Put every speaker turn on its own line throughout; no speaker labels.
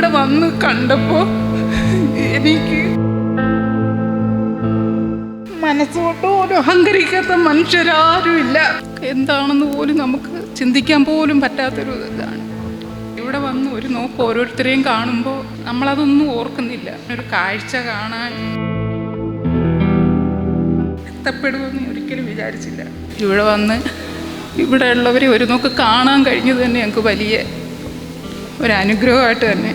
ഇവിടെ വന്ന് കണ്ടപ്പോൾ എനിക്ക് മനസ്സുകൊണ്ട് പോലും അഹങ്കരിക്കാത്ത മനുഷ്യരാരും ഇല്ല. എന്താണെന്ന് പോലും നമുക്ക് ചിന്തിക്കാൻ പോലും പറ്റാത്തൊരു ഇതാണ്. ഇവിടെ വന്ന് ഒരു നോക്ക് ഓരോരുത്തരെയും കാണുമ്പോൾ നമ്മളതൊന്നും ഓർക്കുന്നില്ല. ഒരു കാഴ്ച കാണാൻ എത്തപ്പെടുമെന്ന് ഒരിക്കലും വിചാരിച്ചില്ല. ഇവിടെ വന്ന് ഇവിടെ ഉള്ളവരെ ഒരു നോക്ക് കാണാൻ കഴിഞ്ഞത് തന്നെ ഞങ്ങൾക്ക് വലിയ ഒരു അനുഗ്രഹമായിട്ട് തന്നെ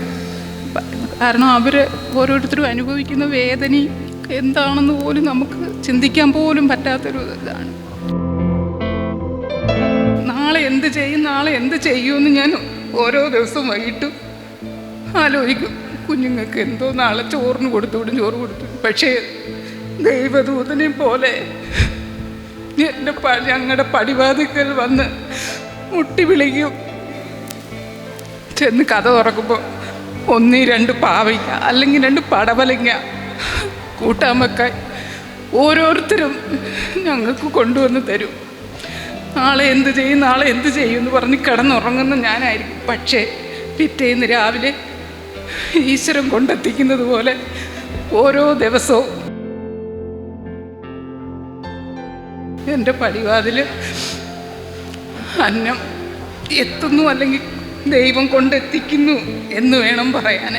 കാരണം അവർ ഓരോരുത്തരും അനുഭവിക്കുന്ന വേദനയും എന്താണെന്ന് പോലും നമുക്ക് ചിന്തിക്കാൻ പോലും പറ്റാത്തൊരു ഇതാണ്. നാളെ എന്ത് ചെയ്യും നാളെ എന്ത് ചെയ്യുമെന്ന് ഞാൻ ഓരോ ദിവസവും വൈകിട്ട് ആലോചിക്കും. കുഞ്ഞുങ്ങൾക്ക് എന്തോ നാളെ ചോറിന് കൊടുത്തു വിടും ചോറ് കൊടുത്തു പക്ഷേ ദൈവദൂതനെ പോലെ എന്റെ പ ഞങ്ങളുടെ പടിവാതിക്കൽ വന്ന് മുട്ടി വിളിക്കും. ചെന്ന് കഥ തുറക്കുമ്പോൾ ഒന്നീ രണ്ട് പാവയ്ക്ക അല്ലെങ്കിൽ രണ്ട് പടവലങ്ങ കൂട്ടാൻ ഓരോരുത്തരും ഞങ്ങൾക്ക് കൊണ്ടുവന്ന് തരും. നാളെ എന്ത് ചെയ്യും നാളെ എന്ത് ചെയ്യും എന്ന് പറഞ്ഞ് കിടന്നുറങ്ങുന്ന ഞാനായിരിക്കും. പക്ഷേ പിറ്റേന്ന് രാവിലെ ഈശ്വരൻ കൊണ്ടെത്തിക്കുന്നത് പോലെ ഓരോ ദിവസവും എന്റെ പടിവാതിൽ അന്നം എത്തുന്നു അല്ലെങ്കിൽ ദൈവം കൊണ്ടെത്തിക്കുന്നു എന്ന് വേണം പറയാൻ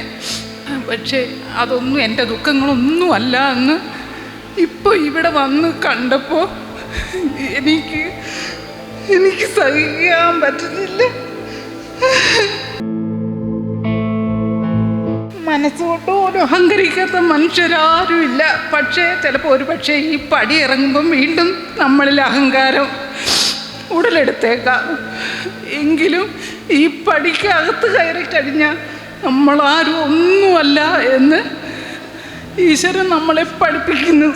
പക്ഷേ അതൊന്നും എന്റെ ദുഃഖങ്ങളൊന്നും അല്ല എന്ന് ഇപ്പോൾ ഇവിടെ വന്ന് കണ്ടപ്പോൾ എനിക്ക് എനിക്ക് സഹിക്കാൻ പറ്റുന്നില്ല. മനസ്സുകൊണ്ട് പോലും അഹങ്കരിക്കാത്ത മനുഷ്യരാരുമില്ല പക്ഷേ ചിലപ്പോൾ ഒരു പക്ഷേ ഈ പടി ഇറങ്ങുമ്പം വീണ്ടും നമ്മളിൽ അഹങ്കാരം ഉടലെടുത്തേക്കാം. എങ്കിലും ഈ പടിക്കകത്ത് കയറി കഴിഞ്ഞാൽ നമ്മളാരും ഒന്നുമല്ല എന്ന് ഈശ്വരൻ നമ്മളെ പഠിപ്പിക്കുന്നു.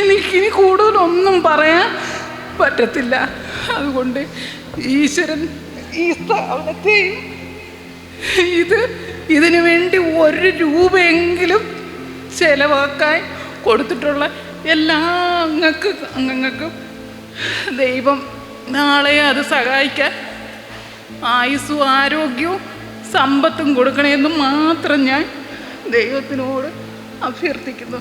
എനിക്കിനി കൂടുതലൊന്നും പറയാൻ പറ്റത്തില്ല. അതുകൊണ്ട് ഈശ്വരൻ ഈ സ്ഥാപനത്തെയും ഇത് ഇതിനു വേണ്ടി ഒരു രൂപയെങ്കിലും ചെലവാക്കാൻ കൊടുത്തിട്ടുള്ള എല്ലാ അംഗങ്ങൾക്ക് അംഗങ്ങൾക്കും ദൈവം നാളെ അത് സഹായിക്കാൻ ആയുസ്സും ആരോഗ്യവും സമ്പത്തും കൊടുക്കണമെന്ന് മാത്രം ഞാൻ ദൈവത്തിനോട് അഭ്യർത്ഥിക്കുന്നു.